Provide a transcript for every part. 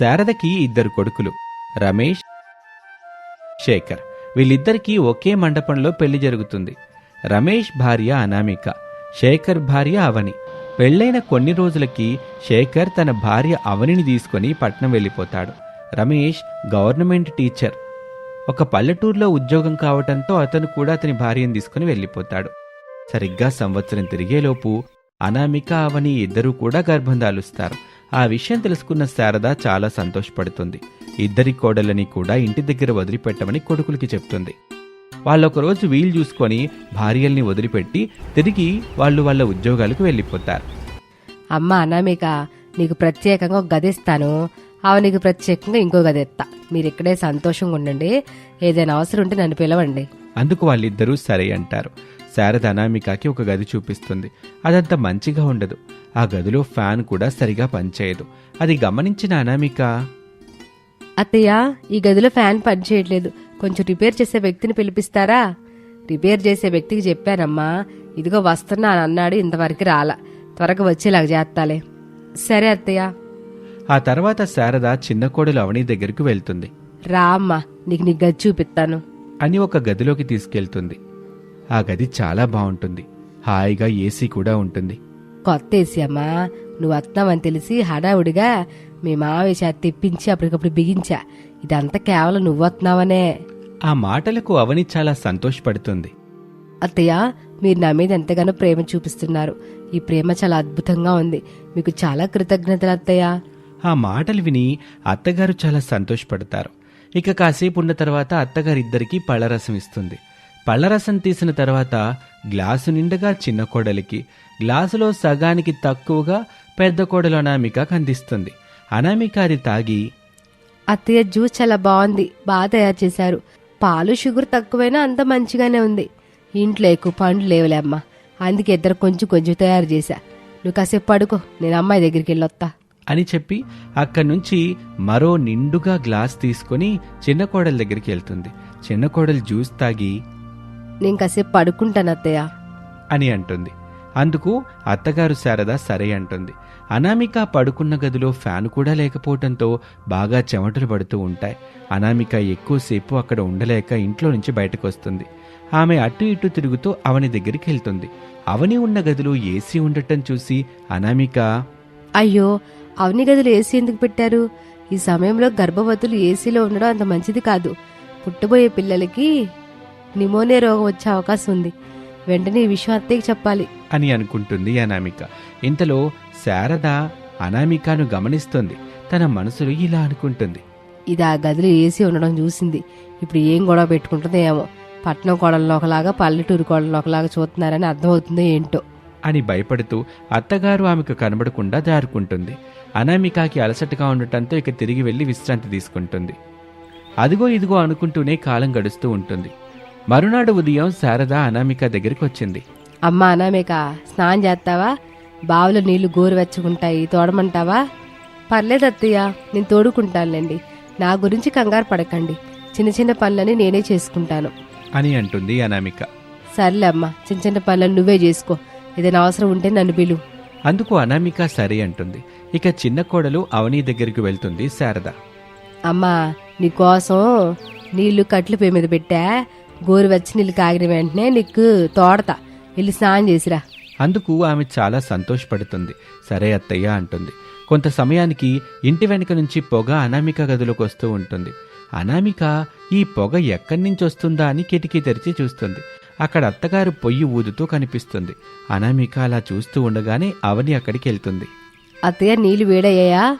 శారదకి ఇద్దరు కొడుకులు రమేష్ శేఖర్. వీళ్ళిద్దరికీ ఒకే మండపంలో పెళ్ళి జరుగుతుంది. రమేష్ భార్య అనామిక శేఖర్ భార్య అవని. పెళ్ళైన కొన్ని రోజులకి శేఖర్ తన భార్య అవనిని తీసుకొని పట్నం వెళ్ళిపోతాడు. Ramesh government teacher. ఒక పల్లెటూరులో ఉద్యోగం కావటంతో అతను కూడా అతని భార్యను తీసుకుని వెళ్ళిపోతాడు. సరిగ్గా సంవత్సరం తిరిగేలోపు అనామిక అవని ఇద్దరూ కూడా గర్భం దాలుస్తారు ఆ విషయం తెలుసుకున్న శారద చాలా సంతోషపడుతుంది. ఇద్దరి కోడలని కూడా ఇంటి దగ్గర వదిలిపెట్టమని కొడుకులకి చెప్తుంది. వాళ్ళొకరోజు వీలు చూసుకొని భార్యల్ని వదిలిపెట్టి తిరిగి వాళ్ళు వాళ్ళ ఉద్యోగాలకు వెళ్ళిపోతారు. అమ్మ అనామిక నీకు ప్రత్యేకంగా ఒక గది ఇస్తాను. ఆమె నీకు ప్రత్యేకంగా ఇంకో గది ఇస్తా. మీరు ఇక్కడే సంతోషంగా ఉండండి. ఏదైనా అవసరం ఉంటే నన్ను పిలవండి. అందుకు వాళ్ళిద్దరూ సరే అంటారు. శారద అనామికకి ఒక గది చూపిస్తుంది. అదంత మంచిగా ఉండదు. ఆ గదిలో ఫ్యాన్ కూడా సరిగా పనిచేయదు. అది గమనించిన అనామిక అత్తయ్య ఈ గదిలో ఫ్యాన్ పనిచేయట్లేదు. కొంచెం రిపేర్ చేసే వ్యక్తిని పిలిపిస్తారా? రిపేర్ చేసే వ్యక్తికి చెప్పానమ్మా. ఇదిగో వస్తున్నా అని అన్నాడు. ఇంతవరకు రాలా. త్వరగా వచ్చేలాగా చేస్తాలే. సరే అత్తయ్య. ఆ తర్వాత శారద చిన్న కోడలు అవని దగ్గరికి వెళ్తుంది. రా అమ్మా నీకు నీ గది చూపిస్తాను. అని ఒక గదిలోకి తీసుకెళ్తుంది. ఆ గది చాలా బాగుంటుంది. హాయిగా ఏసీ కూడా ఉంటుంది. కొత్త ఏసీ అమ్మా నువ్వు వస్తున్నావని తెలిసి హడావుడిగా మీ మావయ్య చేత తెప్పించి అప్పటికప్పుడు బిగించా. ఇదంతా కేవలం నువ్వు వస్తున్నావనే. ఆ మాటలకు అవని చాలా సంతోషపడుతుంది. అత్తయ్య మీరు నా మీద ఎంతగానో ప్రేమ చూపిస్తున్నారు. ఈ ప్రేమ చాలా అద్భుతంగా ఉంది. మీకు చాలా కృతజ్ఞతలు అత్తయ్య. ఆ మాటలు విని అత్తగారు చాలా సంతోషపడతారు. ఇక కాసేపు ఉన్న తర్వాత అత్తగారిద్దరికీ పళ్ళరసం ఇస్తుంది. పళ్ళరసం తీసిన తర్వాత గ్లాసు నిండుగా చిన్న కోడలికి గ్లాసులో సగానికి తక్కువగా పెద్ద కోడలు అనామిక అందిస్తుంది. అనామిక అది తాగి అత్తయ్య జ్యూస్ చాలా బాగుంది బాగా తయారు చేశారు. పాలు షుగర్ తక్కువైనా అంత మంచిగానే ఉంది. ఇంట్లో ఎక్కువ పండ్లు లేవులే అమ్మా. అందుకే ఇద్దరు కొంచెం కొంచెం తయారు చేశా. నువ్వు కాసేపు పడుకో నేను అమ్మాయి దగ్గరికి వెళ్ళొత్తా. అని చెప్పి అక్కడి నుంచి మరో నిండుగా గ్లాస్ తీసుకొని చిన్న కోడలి దగ్గరికి వెళ్తుంది. చిన్న కోడలు జ్యూస్ తాగి నేను కాసేపు పడుకుంటాను అత్తయ్య. అని అంటుంది. అందుకు అత్తగారు శారద సరే అంటుంది. అనామిక పడుకున్న గదిలో ఫ్యాన్ కూడా లేకపోవటంతో బాగా చెమటలు పడుతూ ఉంటాయి. అనామిక ఎక్కువసేపు అక్కడ ఉండలేక ఇంట్లో నుంచి బయటకు వస్తుంది ఆమె అటు ఇటు తిరుగుతూ అవని దగ్గరికి వెళ్తుంది. అవని ఉన్న గదిలో ఏసీ ఉండటం చూసి అనామిక అయ్యో అవని గదులు ఏసీ ఎందుకు పెట్టారు? ఈ సమయంలో గర్భవతులు ఏసీలో ఉండడం అంత మంచిది కాదు. పుట్టబోయే పిల్లలకి నిమోనియా రోగం వచ్చే అవకాశం ఉంది. వెంటనే ఈ విషయం అత్తయ్యకి చెప్పాలి. అని అనుకుంటుంది అనామిక. ఇంతలో శారద అనామికను గమనిస్తుంది. తన మనసులో ఇలా అనుకుంటుంది. ఇది ఆ గదిలో ఏసీ ఉండడం చూసింది. ఇప్పుడు ఏం గొడవ పెట్టుకుంటుందో ఏమో. పట్నం కోడలను ఒకలాగా పల్లెటూరు కోడలను ఒకలాగా చూస్తున్నారని అర్థమవుతుందో ఏంటో. అని భయపడుతూ అత్తగారు ఆమెకు కనబడకుండా దారుకుంటుంది. అనామికకి అలసటగా ఉండటంతో ఇక తిరిగి వెళ్ళి విశ్రాంతి తీసుకుంటుంది. అదిగో ఇదిగో అనుకుంటూనే కాలం గడుస్తూ ఉంటుంది. మరునాడు ఉదయం శారద అనామిక దగ్గరికి వచ్చింది. అమ్మా అనామేక స్నానం చేస్తావా? బావిలో నీళ్ళు గోరువెచ్చగుంటాయి తోడమంటావా? పర్లేదు అత్తయ్య నేను తోడుకుంటానులేండి. నా గురించి కంగారు పడకండి. చిన్న చిన్న పనులని నేనే చేసుకుంటాను. అని అంటుంది అనామిక. సర్లే అమ్మా చిన్న చిన్న పనులను నువ్వే చేసుకో. ఏదైనా అవసరం ఉంటే నన్ను పిలు. అందుకు అనామిక సరే అంటుంది. ఇక చిన్న కోడలు అవని దగ్గరికి వెళ్తుంది శారద. అమ్మా నీకోసం నీళ్ళు కట్లు పొయ్యి మీద పెట్టా. గోరువెచ్చ నీళ్ళు కాగిన వెంటనే నీకు తోడతా. వెళ్ళి స్నానం చేసిరా. అందుకు ఆమె చాలా సంతోషపడుతుంది. సరే అత్తయ్య అంటుంది. కొంత సమయానికి ఇంటి వెనుక నుంచి పొగ అనామిక గదిలోకి వస్తూ ఉంటుంది. అనామిక ఈ పొగ ఎక్కడి నుంచి వస్తుందా అని కిటికీ తెరిచి చూస్తుంది. అక్కడ అత్తగారు పొయ్యి ఊదుతూ కనిపిస్తుంది. అనామిక అలా చూస్తూ ఉండగానే అవని అక్కడికి వెళ్తుంది. అత్తయ్య నీళ్ళు వేడయ్యాయా?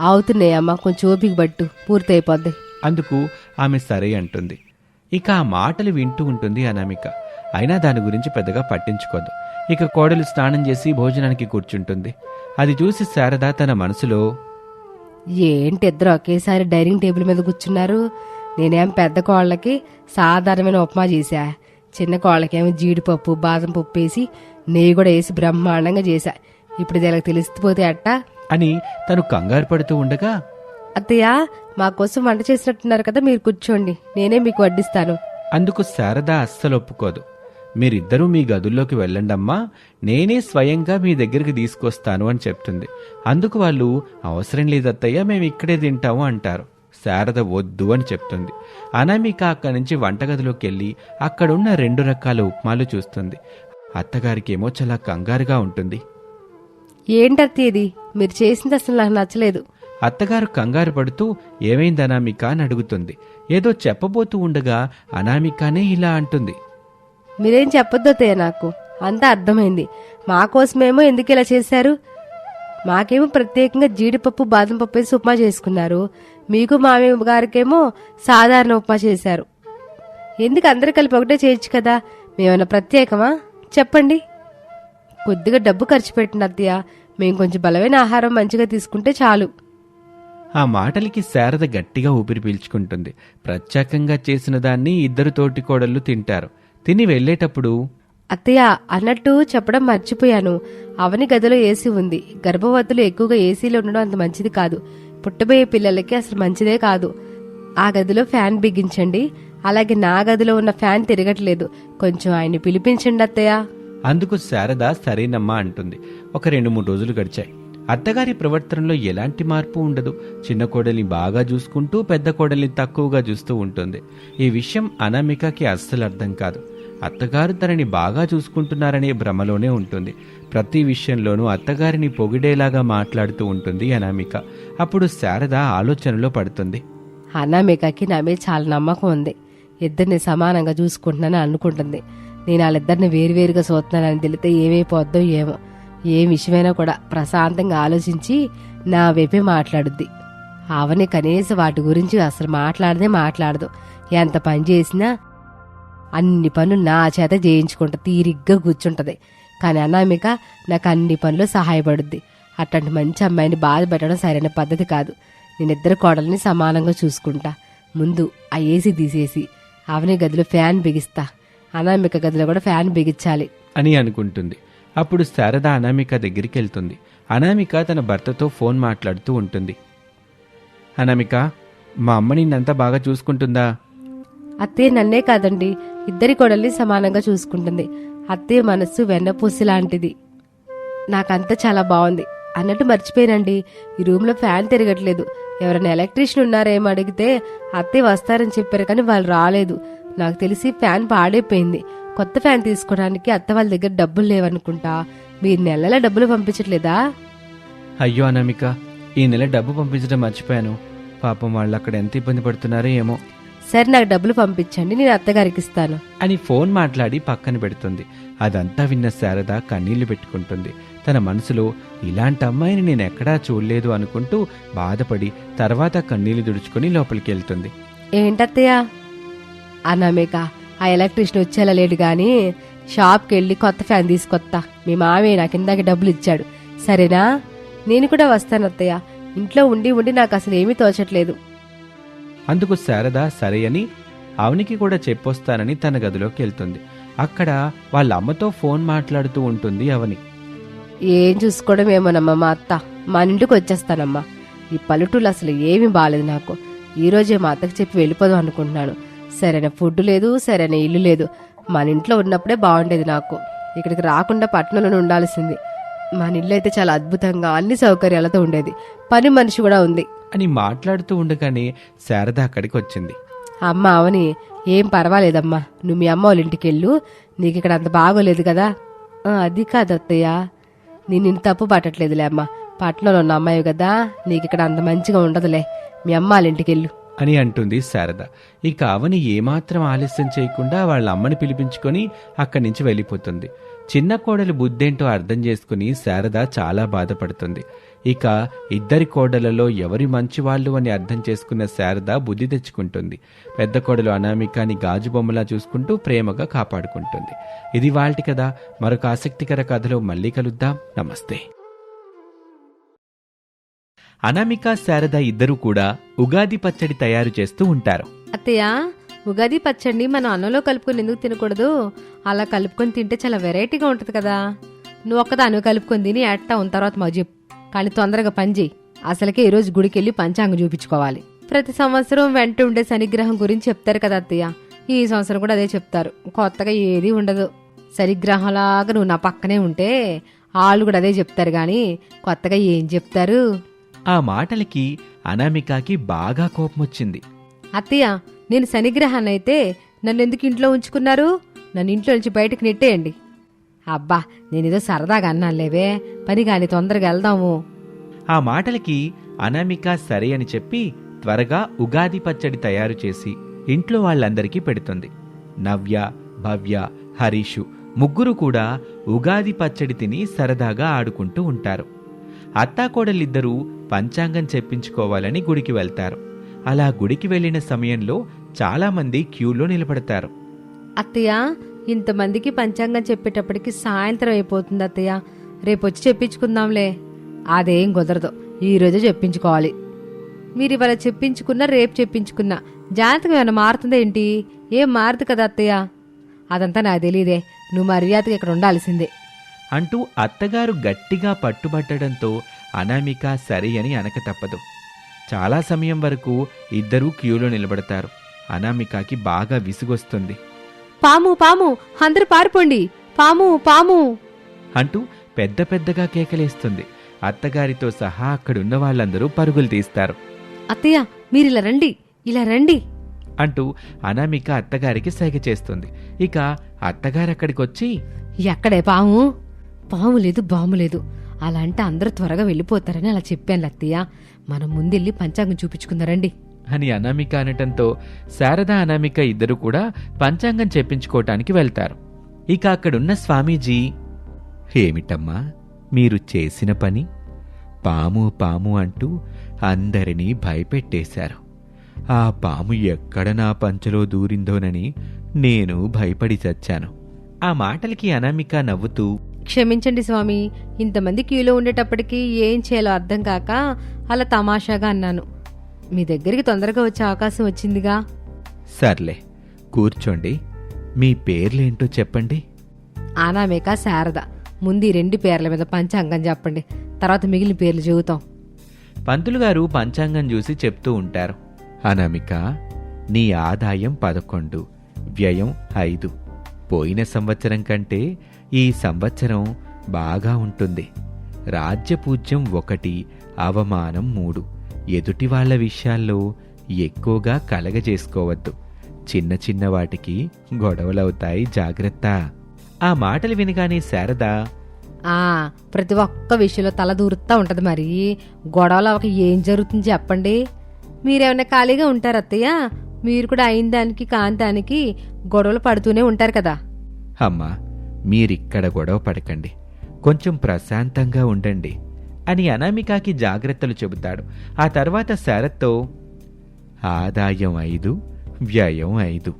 ఆవుతున్నాయమ్మా కొంచెం ఓపిక పట్టు. పూర్తయిపోద్ది. అందుకు ఆమె సరే అంటుంది. ఇక ఆ మాటలు వింటూ ఉంటుంది అనామిక. అయినా దాని గురించి పెద్దగా పట్టించుకోదు. ఇక కోడలు స్నానం చేసి భోజనానికి కూర్చుంటుంది. అది చూసి శారద తన మనసులో ఏంటి ఇద్దరు ఒకేసారి డైనింగ్ టేబుల్ మీద కూర్చున్నారు? నేనేం పెద్ద కోళ్ళకి సాధారణమైన ఉప్మా చేశా. చిన్న కోళ్ళకేమో జీడిపప్పు బాదం పప్పు వేసి నెయ్యి కూడా వేసి బ్రహ్మాండంగా చేశా. ఇప్పుడు ఇలా తెలిసిపోతే అట్టా? అని తను కంగారు పడుతూ ఉండగా అత్తయ్య మా కోసం వంట చేసినట్టున్నారు కదా మీరు కూర్చోండి. నేనే మీకు వడ్డిస్తాను. అందుకు శారద అస్సలు ఒప్పుకోదు. మీరిద్దరూ మీ గదుల్లోకి వెళ్ళండమ్మా నేనే స్వయంగా మీ దగ్గరికి తీసుకొస్తాను అని చెప్తుంది. అందుకు వాళ్ళు అవసరం లేదత్తయ్య మేము ఇక్కడే తింటాము అంటారు. శారద వద్దు అని చెప్తుంది. అనామిక అక్కడి నుంచి వంటగదిలోకి వెళ్ళి అక్కడున్న రెండు రకాల ఉప్మాలు చూస్తుంది. అత్తగారికేమో చాలా కంగారుగా ఉంటుంది. ఏంటత్తయ్య ఇది? మీరు చేసింది అసలు నాకు నచ్చలేదు. అత్తగారు కంగారు పడుతూ ఏమైంది అనామిక? అని అడుగుతుంది. ఏదో చెప్పబోతూ ఉండగా అనామికనే ఇలా అంటుంది. మీరేం చెప్పొద్దు నాకు. అంతా అర్థమైంది. మా కోసమేమో ఎందుకు ఇలా చేశారు? మాకేమో ప్రత్యేకంగా జీడిపప్పు బాదం పప్పు వేసి ఉప్మా చేసుకున్నారు. మీకు మామయ్య గారికేమో సాధారణ ఉప్మా చేశారు. ఎందుకు అందరు కలిపి ఒకటే చేయొచ్చు కదా? మేమైనా ప్రత్యేకమా? చెప్పండి. కొద్దిగా డబ్బు ఖర్చు పెట్టిన అత్తయ్య. మేము కొంచెం బలమైన ఆహారం మంచిగా తీసుకుంటే చాలు. ఆ మాటలకి శారద గట్టిగా ఊపిరి పీల్చుకుంటుంది. ప్రత్యేకంగా చేసిన దాన్ని ఇద్దరు తోటి కోడళ్ళు తింటారు. తిని వెళ్ళేటప్పుడు అత్తయ్య అన్నట్టు చెప్పడం మర్చిపోయాను. అవని గదిలో ఏసీ ఉంది. గర్భవతులు ఎక్కువగా ఏసీలో ఉండడం అంత మంచిది కాదు. పుట్టబోయే పిల్లలకి అసలు మంచిదే కాదు. ఆ గదిలో ఫ్యాన్ బిగించండి. అలాగే నా గదిలో ఉన్న ఫ్యాన్ తిరగట్లేదు. కొంచెం ఆయన్ని పిలిపించండి అత్తయ్య. అందుకు శారద సరేనమ్మా అంటుంది. ఒక రెండు మూడు రోజులు గడిచాయి. అత్తగారి ప్రవర్తనలో ఎలాంటి మార్పు ఉండదు. చిన్న కోడల్ని బాగా చూసుకుంటూ పెద్ద కోడల్ని తక్కువగా చూస్తూ ఉంటుంది. ఈ విషయం అనామికకి అస్సలు అర్థం కాదు. అత్తగారు తనని బాగా చూసుకుంటున్నారనే భ్రమలోనే ఉంటుంది. ప్రతి విషయంలోనూ అత్తగారిని పొగిడేలాగా మాట్లాడుతూ ఉంటుంది అనామిక. అప్పుడు శారద ఆలోచనలో పడుతుంది. అనామికకి నా మీద చాలా నమ్మకం ఉంది. ఇద్దరిని సమానంగా చూసుకుంటున్నానని అనుకుంటుంది. నేను వాళ్ళిద్దరిని వేరువేరుగా చూస్తున్నానని తెలితే ఏమైపోద్దో ఏమో. ఏ విషయమైనా కూడా ప్రశాంతంగా ఆలోచించి నా వైపే మాట్లాడుద్ది. అవని కనీసం వాటి గురించి అసలు మాట్లాడదే మాట్లాడదు. ఎంత పని చేసినా అన్ని పనులు నా చేత చేయించుకుంటా తీరిగ్గా కూర్చుంటది. కానీ అనామిక నాకు అన్ని పనులు సహాయపడుద్ది. అట్లాంటి మంచి అమ్మాయిని బాధ పెట్టడం సరైన పద్ధతి కాదు. నేనిద్దరు కోడల్ని సమానంగా చూసుకుంటా. ముందు ఆ ఏసీ తీసేసి అవని గదిలో ఫ్యాన్ బిగిస్తా. అనామిక గదిలో కూడా ఫ్యాన్ బిగించాలి. అని అనుకుంటుంది. అప్పుడు శారద అనామిక దగ్గరికి వెళ్తుంది అనామిక తన భర్తతో ఫోన్ మాట్లాడుతూ ఉంటుంది. అనామిక మా అమ్మ నిన్నంతా బాగా చూసుకుంటుందా? అత్తయ్య నన్నే కాదండి ఇద్దరి కోడల్ని సమానంగా చూసుకుంటుంది. అత్తయ్య మనస్సు వెన్నపూసి లాంటిది. నాకంతా చాలా బాగుంది. అన్నట్టు మర్చిపోయానండి ఈ రూమ్లో ఫ్యాన్ తిరగట్లేదు. ఎవరైనా ఎలక్ట్రీషియన్ ఉన్నారేమో అడిగితే అత్తయ్య వస్తారని చెప్పారు కానీ వాళ్ళు రాలేదు. నాకు తెలిసి ఫ్యాన్ పాడైపోయింది. కొత్త ఫ్యాన్ తీసుకోవడానికి అత్త వాళ్ళ దగ్గర డబ్బులు లేవనుకుంటా. మీరు నెలల డబ్బులు పంపించట్లేదా? అయ్యో అనామిక ఈ నెల డబ్బు పంపించడం మర్చిపోయాను. పాపం వాళ్ళు అక్కడ ఎంత ఇబ్బంది పడుతున్నారో ఏమో. సరే నాకు డబ్బులు పంపించండి నేను అత్తగారికి ఇస్తాను. అని ఫోన్ మాట్లాడి పక్కన పెడుతుంది. అదంతా విన్న శారద కన్నీళ్ళు పెట్టుకుంటుంది. తన మనసులో ఇలాంటి అమ్మాయిని నేను ఎక్కడా చూడలేదు అనుకుంటూ బాధపడి తర్వాత కన్నీళ్ళు దుడుచుకుని లోపలికి వెళ్తుంది. ఏంటత్తయ్య? అన్నామేక ఆ ఎలక్ట్రీషియన్ వచ్చేలా లేడు గాని షాప్కి వెళ్ళి కొత్త ఫ్యాన్ తీసుకొత్తా. మీ మామయ్య నాకు ఇందాక డబ్బులు ఇచ్చాడు. సరేనా? నేను కూడా వస్తాను అత్తయ్య. ఇంట్లో ఉండి ఉండి నాకు అసలు ఏమీ తోచట్లేదు. అందుకు శారద సరే అని అవనికి కూడా చెప్పొస్తానని తన గదిలోకి వెళ్తుంది. అక్కడ వాళ్ళ అమ్మతో ఫోన్ మాట్లాడుతూ ఉంటుంది అవని. ఏం చూసుకోవడం ఏమోనమ్మా మా అత్త. మా ఇంటికి వచ్చేస్తానమ్మా. ఈ పల్లెటూళ్ళు అసలు ఏమీ బాలేదు నాకు. ఈ రోజే మా అత్తకి చెప్పి వెళ్ళిపోదాం అనుకుంటున్నాను. సరైన ఫుడ్ లేదు సరైన ఇల్లు లేదు. మన ఇంట్లో ఉన్నప్పుడే బాగుండేది నాకు. ఇక్కడికి రాకుండా పట్టణంలోనే ఉండాల్సింది. మన ఇల్లు అయితే చాలా అద్భుతంగా అన్ని సౌకర్యాలతో ఉండేది. పని మనిషి కూడా ఉంది. అని మాట్లాడుతూ ఉండగానే శారద అక్కడికి వచ్చింది. అమ్మ అవని ఏం పర్వాలేదమ్మా. నువ్వు మీ అమ్మ వాళ్ళ ఇంటికి వెళ్ళు. నీకు ఇక్కడ అంత బాగోలేదు కదా. "ఆ, అది కాదు అత్తయ్య. నేను నిన్ను తప్పు పట్టట్లేదులే అమ్మా. పట్టణంలో ఉన్న అమ్మాయి కదా. నీకు ఇక్కడ అంత మంచిగా ఉండదులే. మీ అమ్మ వాళ్ళ ఇంటికి వెళ్ళు. అని అంటుంది శారద. ఇక అవని ఏమాత్రం ఆలస్యం చేయకుండా వాళ్ళ అమ్మని పిలిపించుకొని అక్కడి నుంచి వెళ్ళిపోతుంది. చిన్న కోడలు బుద్ధేంటో అర్థం చేసుకుని శారద చాలా బాధపడుతుంది. ఇక ఇద్దరి కోడలలో ఎవరి మంచివాళ్ళు అని అర్థం చేసుకున్న శారద బుద్ధి తెచ్చుకుంటుంది. పెద్ద కోడలు అనామికాని గాజు బొమ్మలా చూసుకుంటూ ప్రేమగా కాపాడుకుంటుంది. ఇది వాళ్ళటి కదా మరొక ఆసక్తికర కథలో మళ్ళీ కలుద్దాం. నమస్తే. అనామిక శారద ఇద్దరూ కూడా ఉగాది పచ్చడి తయారు చేస్తూ ఉంటారు. అత్తయ్య ఉగాది పచ్చడిని మనం అన్నంలో కలుపుకొని ఎందుకు తినకూడదు? అలా కలుపుకొని తింటే చాలా వెరైటీగా ఉంటుంది కదా. నువ్వు ఒక్కదాన్ని కలుపుకొని తిని ఎట్టా ఉన్న తర్వాత మా చెప్పు. కానీ తొందరగా పని చేయి. అసలుకే ఈరోజు గుడికెళ్ళి పంచాంగం చూపించుకోవాలి. ప్రతి సంవత్సరం వెంట ఉండే శనిగ్రహం గురించి చెప్తారు కదా అత్తయ్య. ఈ సంవత్సరం కూడా అదే చెప్తారు. కొత్తగా ఏది ఉండదు. సరిగ్రహంలాగా నువ్వు నా పక్కనే ఉంటే వాళ్ళు కూడా అదే చెప్తారు కానీ కొత్తగా ఏం చెప్తారు? ఆ మాటలకి అనామికకి బాగా కోపమొచ్చింది. అత్తయ్య నేను శనిగ్రహాన్ని అయితే నన్ను ఎందుకు ఇంట్లో ఉంచుకున్నారు? నన్ను ఇంట్లో నుంచి బయటకు నెట్టేయండి. అబ్బా నేనేదో సరదాగా అన్నానులేవే. పని కాని తొందరగా వెళ్దాము. ఆ మాటలకి అనామిక సరే అని చెప్పి త్వరగా ఉగాది పచ్చడి తయారు చేసి ఇంట్లో వాళ్ళందరికీ పెడుతుంది. నవ్య భవ్య హరీషు ముగ్గురు కూడా ఉగాది పచ్చడి తిని సరదాగా ఆడుకుంటూ ఉంటారు. అత్తాకోడలిద్దరూ పంచాంగం చెప్పించుకోవాలని గుడికి వెళ్తారు. అలా గుడికి వెళ్ళిన సమయంలో చాలామంది క్యూలో నిలబడతారు. అత్తయ్య ఇంతమందికి పంచాంగం చెప్పేటప్పటికి సాయంత్రం అయిపోతుంది అత్తయ్య. రేపొచ్చి చెప్పించుకుందాంలే. అదేం కుదరదు. ఈరోజు చెప్పించుకోవాలి. మీరు ఇవాళ చెప్పించుకున్నా రేపు చెప్పించుకున్నా జాతకం ఏమైనా మారుతుందా ఏంటి? ఏం మారదు కదా అత్తయ్య. అదంతా నాకు తెలియదే. నువ్వు మర్యాదగా ఇక్కడ ఉండాల్సిందే. అంటూ అత్తగారు గట్టిగా పట్టుబట్టడంతో అనామిక సరి అని అనక తప్పదు. చాలా సమయం వరకు ఇద్దరూ క్యూలో నిలబడతారు. అనామికకి బాగా విసుగొస్తుంది. పాము పాము అందరూ పారిపోండి. పాము పాము. అంటూ పెద్ద పెద్దగా కేకలేస్తుంది. అత్తగారితో సహా అక్కడున్న వాళ్ళందరూ పరుగులు తీస్తారు. అత్తయ్య మీరు ఇలా రండి. ఇలా రండి. అంటూ అనామిక అత్తగారికి సైగ చేస్తుంది. ఇక అత్తగారు అక్కడికొచ్చి ఎక్కడే పాము? పాము లేదు బాము లేదు అలా అంటే అందరూ త్వరగా వెళ్ళిపోతారని అలా చెప్పాను లత్తయ్య. మనం ముందెళ్ళి పంచాంగం చూపించుకుందారండి అని అనామిక అనటంతో శారద అనామిక ఇద్దరు కూడా పంచాంగం చెప్పించుకోవటానికి వెళ్తారు. ఇక అక్కడున్న స్వామీజీ ఏమిటమ్మా మీరు చేసిన పని? పాము పాము అంటూ అందరినీ భయపెట్టేశారు. ఆ పాము ఎక్కడ నా పంచలో దూరిందోనని నేను భయపడి చచ్చాను. ఆ మాటలకి అనామిక నవ్వుతూ క్షమించండి స్వామి ఇంతమంది క్యూలో ఉండేటప్పటికి ఏం చేయాలో అర్థం కాక అలా తమాషాగా అన్నాను. మీ దగ్గరికి తొందరగా వచ్చే అవకాశం వచ్చిందిగా. సర్లే కూర్చోండి. మీ పేర్లేంటో చెప్పండి. ఆనామేక శారద ముందు ఈ రెండు పేర్ల మీద పంచాంగం చెప్పండి తర్వాత మిగిలిన పేర్లు చెబుతాం. పంతులు గారు పంచాంగం చూసి చెప్తూ ఉంటారు. అనామిక నీ ఆదాయం పదకొండు వ్యయం ఐదు. పోయిన సంవత్సరం కంటే ఈ సంవత్సరం బాగా ఉంటుంది. రాజ్యపూజ్యం ఒకటి అవమానం మూడు. ఎదుటి వాళ్ళ విషయాల్లో ఎక్కువగా కలగజేసుకోవద్దు. చిన్న చిన్న వాటికి గొడవలవుతాయి జాగ్రత్త. ఆ మాటలు వినగానే శారద ఆ ప్రతి ఒక్క విషయంలో తల దూరుతా ఉంటది మరి. గొడవలు అవక ఏం జరుగుతుంది చెప్పండి. మీరేమైనా ఖాళీగా ఉంటారు అత్తయ్య? మీరు కూడా అయిన దానికి కాని దానికి గొడవలు పడుతూనే ఉంటారు కదా. అమ్మా మీరిక్కడ గొడవ పడకండి. కొంచెం ప్రశాంతంగా ఉండండి అని అనామికకి జాగ్రత్తలు చెబుతాడు. ఆ తర్వాత శరత్తో ఆదాయం ఐదు వ్యయం ఐదు.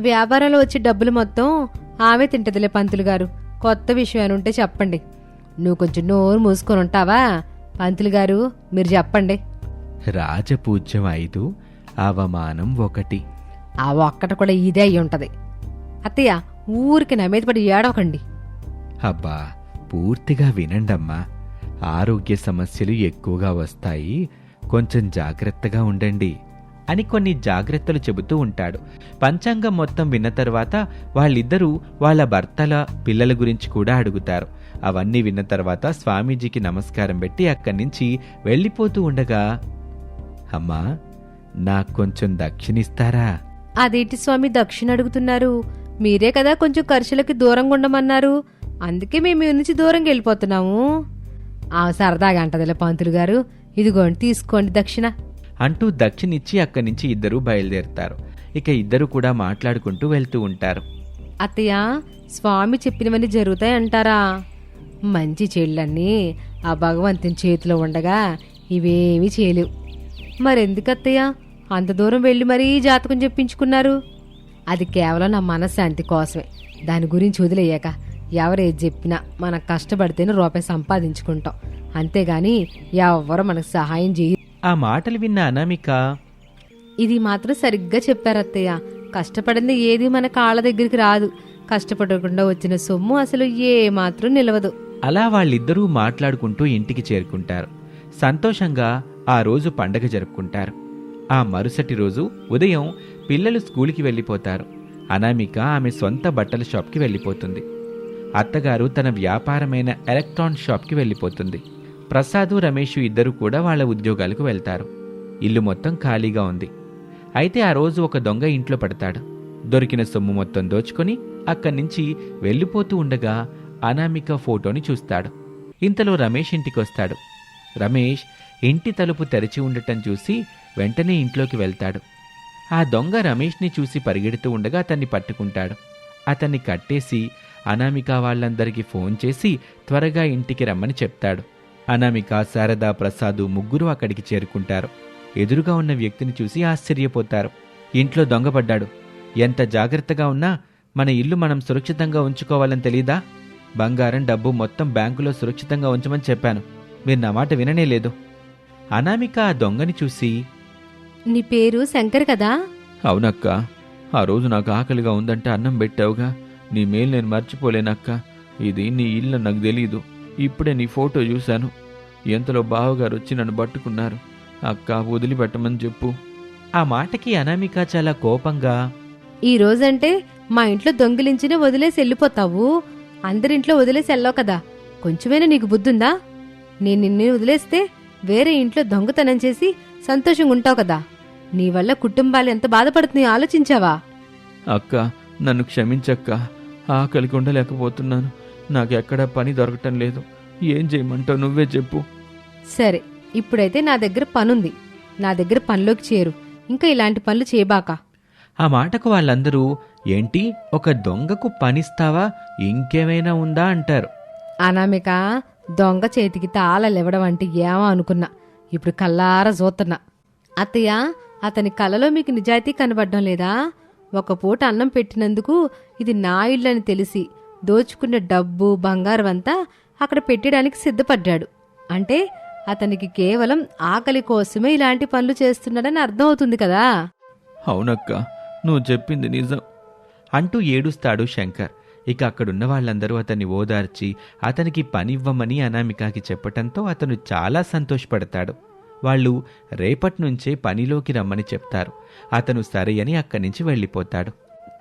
వ్యాపారంలో వచ్చే డబ్బులు మొత్తం ఆమె తింటదిలే పంతులు గారు. కొత్త విషయం ఉంటే చెప్పండి. నువ్వు కొంచెం నోరు మూసుకొని ఉంటావా? పంతులు గారు మీరు చెప్పండి. రాజపూజ్యం ఐదు అవమానం ఒకటి. ఆ ఒక్కట కూడా ఇదే అయి ఉంటది. అత్తయ్య ఊరికి నా మీద పడి ఏడవకండి. అబ్బా పూర్తిగా వినండమ్మా. ఆరోగ్య సమస్యలు ఎక్కువగా వస్తాయి. కొంచెం జాగ్రత్తగా ఉండండి అని కొన్ని జాగ్రత్తలు చెబుతూ ఉంటాడు. పంచాంగం మొత్తం విన్న తర్వాత వాళ్ళిద్దరూ వాళ్ళ భర్తల పిల్లల గురించి కూడా అడుగుతారు. అవన్నీ విన్న తర్వాత స్వామీజీకి నమస్కారం పెట్టి అక్కడి నుంచి వెళ్ళిపోతూ ఉండగా అమ్మా నాకు కొంచెం దక్షిణిస్తారా అదేంటి స్వామి దక్షిణ అడుగుతున్నారు. మీరే కదా కొంచెం ఖర్చులకి దూరంగా ఉండమన్నారు. అందుకే మేము మీ నుంచి దూరంగా వెళ్ళిపోతున్నాము. ఆ సరదాగా అంటదిలే పంతులు గారు. ఇదిగోండి తీసుకోండి దక్షిణ. అంటూ దక్షిణిచ్చి అక్కడి నుంచి ఇద్దరూ బయలుదేరుతారు. ఇక ఇద్దరు కూడా మాట్లాడుకుంటూ వెళ్తూ ఉంటారు. అత్తయ్య స్వామి చెప్పినవన్నీ జరుగుతాయి అంటారా మంచి చెళ్ళన్నీ ఆ భగవంతుని చేతిలో ఉండగా ఇవేమీ చేయలేవు. మరెందుకు అత్తయ్య అంత దూరం వెళ్ళి మరీ జాతకం చెప్పించుకున్నారు. అది కేవలం నా మనశ్శాంతి కోసమే. దాని గురించి వదిలేయాక. ఎవరేది చెప్పినా మనం కష్టపడితేనే రూపాయి సంపాదించుకుంటాం. అంతేగాని ఎవ్వరూ మనకు సహాయం చేయ ఆ మాటలు విన్న అనామిక. ఇది మాత్రం సరిగ్గా చెప్పారు అత్తయ్య. కష్టపడింది ఏది మన కాళ్ళ దగ్గరికి రాదు. కష్టపడకుండా వచ్చిన సొమ్ము అసలు ఏ మాత్రం నిలవదు. అలా వాళ్ళిద్దరూ మాట్లాడుకుంటూ ఇంటికి చేరుకుంటారు. సంతోషంగా ఆ రోజు పండగ జరుపుకుంటారు. ఆ మరుసటి రోజు ఉదయం పిల్లలు స్కూల్కి వెళ్ళిపోతారు. అనామిక ఆమె సొంత బట్టల షాప్కి వెళ్ళిపోతుంది. అత్తగారు తన వ్యాపారమైన ఎలక్ట్రాన్ షాప్కి వెళ్ళిపోతుంది. ప్రసాదు రమేష్ ఇద్దరు కూడా వాళ్ళ ఉద్యోగాలకు వెళ్తారు. ఇల్లు మొత్తం ఖాళీగా ఉంది. అయితే ఆ రోజు ఒక దొంగ ఇంట్లో పడతాడు. దొరికిన సొమ్ము మొత్తం దోచుకొని అక్కడి నుంచి వెళ్ళిపోతూ ఉండగా అనామిక ఫోటోని చూస్తాడు. ఇంతలో రమేష్ ఇంటికి వస్తాడు రమేష్ ఇంటి తలుపు తెరిచి ఉండటం చూసి వెంటనే ఇంట్లోకి వెళ్తాడు. ఆ దొంగ రమేష్ని చూసి పరిగెడుతూ ఉండగా అతన్ని పట్టుకుంటాడు. అతన్ని కట్టేసి అనామిక వాళ్ళందరికీ ఫోన్ చేసి త్వరగా ఇంటికి రమ్మని చెప్తాడు. అనామిక శారదా ప్రసాదు ముగ్గురు అక్కడికి చేరుకుంటారు. ఎదురుగా ఉన్న వ్యక్తిని చూసి ఆశ్చర్యపోతారు. ఇంట్లో దొంగపడ్డాడు. ఎంత జాగ్రత్తగా ఉన్నా మన ఇల్లు మనం సురక్షితంగా ఉంచుకోవాలని తెలీదా? బంగారం డబ్బు మొత్తం బ్యాంకులో సురక్షితంగా ఉంచమని చెప్పాను. మీరు నా మాట విననే లేదు. అనామిక ఆ దొంగని చూసి నీ పేరు శంకర్ కదా? అవునక్క. ఆ రోజు నాకు ఆకలిగా ఉందంటే అన్నం పెట్టావుగా. నీ మేలు నేను మర్చిపోలేనక్క. ఇది నీ ఇల్లు నాకు తెలీదు. ఇప్పుడే నీ ఫోటో చూశాను. ఎంతలో బావగారు వచ్చి నన్ను పట్టుకున్నారు. అక్క వదిలిపెట్టమని చెప్పు. ఆ మాటకి అనామిక చాలా కోపంగా ఈ రోజంటే మా ఇంట్లో దొంగిలించిన వదిలేసి వెళ్ళిపోతావు. అందరింట్లో వదిలేసి వెళ్ళావు కదా. కొంచెమైనా నీకు బుద్ధుందా? నేను నిన్ను వదిలేస్తే వేరే ఇంట్లో దొంగతనం చేసి సంతోషంగా ఉంటావు కదా. నీ వల్ల కుటుంబాలు ఎంత బాధపడుతున్నాయో ఆలోచించావా? అక్క నన్ను క్షమించక్క. ఆకలికి ఉండలేకపోతున్నాను. నాకెక్కడా పని దొరకటం లేదు. ఏం చేయమంటావు? నువ్వే చెప్పు. సరే ఇప్పుడైతే నా దగ్గర పనుంది. నా దగ్గర పనిలోకి చేరు. ఇంకా ఇలాంటి పనులు చేయబాక. ఆ మాటకు వాళ్ళందరూ ఏంటి ఒక దొంగకు పనిస్తావా? ఇంకేమైనా ఉందా? అంటారు. అనామిక దొంగ చేతికి తాళలివ్వడం అంటే ఏమో అనుకున్నా. ఇప్పుడు కల్లారా చూస్తున్నా అత్తయ్య అతని కలలో మీకు నిజాయితీ కనబడడం లేదా? ఒక పూట అన్నం పెట్టినందుకు ఇది నా ఇల్లు అని తెలిసి దోచుకున్న డబ్బు బంగారం అంతా అక్కడ పెట్టడానికి సిద్ధపడ్డాడు. అంటే అతనికి కేవలం ఆకలి కోసమే ఇలాంటి పనులు చేస్తున్నాడని అర్థమవుతుంది కదా? అవునక్క నువ్వు చెప్పింది నిజం. అంటూ ఏడుస్తాడు శంకర్. ఇక అక్కడున్న వాళ్ళందరూ అతన్ని ఓదార్చి అతనికి పనివ్వమని అనామికకి చెప్పటంతో అతను చాలా సంతోషపడతాడు. వాళ్ళు రేపటి నుంచే పనిలోకి రమ్మని చెప్తారు. అతను సరే అని అక్కడి నుంచి వెళ్ళిపోతాడు.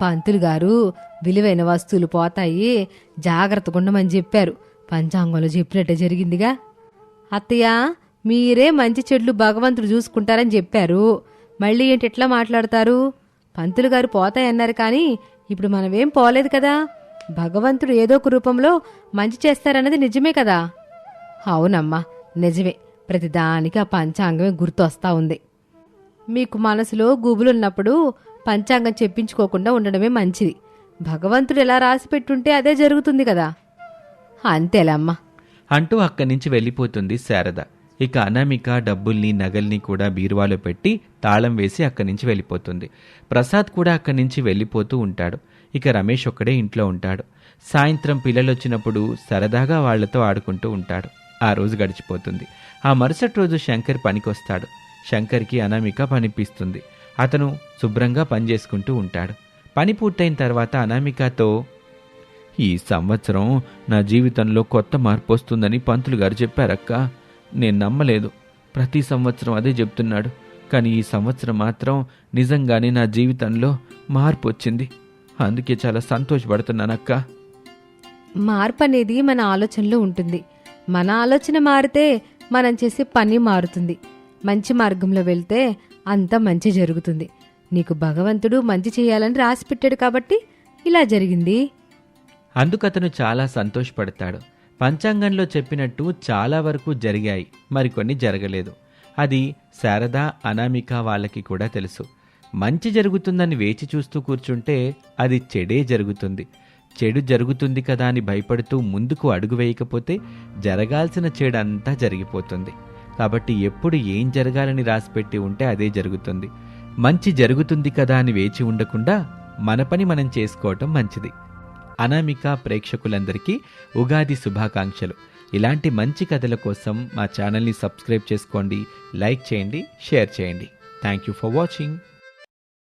పంతులు గారు విలువైన వస్తువులు పోతాయి జాగ్రత్తగా ఉండమని చెప్పారు. పంచాంగంలో చెప్పినట్టే జరిగిందిగా. అత్తయ్య మీరే మంచి చెడ్లు భగవంతుడు చూసుకుంటారని చెప్పారు. మళ్ళీ ఏంటి ఎట్లా మాట్లాడతారు? పంతులు గారు పోతాయన్నారు కానీ ఇప్పుడు మనమేం పోలేదు కదా. భగవంతుడు ఏదో ఒక రూపంలో మంచి చేస్తారన్నది నిజమే కదా? అవునమ్మా నిజమే. ప్రతిదానికి ఆ పంచాంగమే గుర్తొస్తా ఉంది. మీకు మనసులో గుబులున్నప్పుడు పంచాంగం చెప్పించుకోకుండా ఉండడమే మంచిది. భగవంతుడు ఎలా రాసి పెట్టుంటే అదే జరుగుతుంది కదా? అంతేలమ్మా. అంటూ అక్కడి నుంచి వెళ్ళిపోతుంది శారద. ఇక అనామిక డబ్బుల్ని నగల్ని కూడా బీరువాలో పెట్టి తాళం వేసి అక్కడి నుంచి వెళ్ళిపోతుంది. ప్రసాద్ కూడా అక్కడి నుంచి వెళ్ళిపోతూ ఉంటాడు. ఇక రమేష్ ఒక్కడే ఇంట్లో ఉంటాడు. సాయంత్రం పిల్లలు వచ్చినప్పుడు సరదాగా వాళ్ళతో ఆడుకుంటూ ఉంటాడు. ఆ రోజు గడిచిపోతుంది. ఆ మరుసటి రోజు శంకర్ పనికొస్తాడు. శంకర్కి అనామిక పనిపిస్తుంది. అతను శుభ్రంగా పనిచేసుకుంటూ ఉంటాడు. పని పూర్తయిన తర్వాత అనామికతో ఈ సంవత్సరం నా జీవితంలో కొత్త మార్పు వస్తుందని పంతులు గారు చెప్పారక్క. నేను నమ్మలేదు. ప్రతి సంవత్సరం అదే చెప్తున్నాడు. కానీ ఈ సంవత్సరం మాత్రం నిజంగానే నా జీవితంలో మార్పు వచ్చింది అందుకే చాలా సంతోషపడుతున్నానక్క. మార్పు అనేది మన ఆలోచనలో ఉంటుంది. మన ఆలోచన మారితే మనం చేసే పని మారుతుంది. మంచి మార్గంలో వెళ్తే అంతా మంచి జరుగుతుంది. నీకు భగవంతుడు మంచి చేయాలని రాసి పెట్టాడు కాబట్టి ఇలా జరిగింది. అందుకతను చాలా సంతోషపడతాడు. పంచాంగంలో చెప్పినట్టు చాలా వరకు జరిగాయి. మరికొన్ని జరగలేదు. అది శారద అనామిక వాళ్ళకి కూడా తెలుసు. మంచి జరుగుతుందని వేచి చూస్తూ కూర్చుంటే అది చెడే జరుగుతుంది. చెడు జరుగుతుంది కదా అని భయపడుతూ ముందుకు అడుగు వేయకపోతే జరగాల్సిన చెడంతా జరిగిపోతుంది. కాబట్టి ఎప్పుడు ఏం జరగాలని రాసిపెట్టి ఉంటే అదే జరుగుతుంది. మంచి జరుగుతుంది కదా అని వేచి ఉండకుండా మన పని మనం చేసుకోవటం మంచిది. అనామిక ప్రేక్షకులందరికీ ఉగాది శుభాకాంక్షలు. ఇలాంటి మంచి కథల కోసం మా ఛానల్ని సబ్స్క్రైబ్ చేసుకోండి లైక్ చేయండి షేర్ చేయండి. Thank you for watching.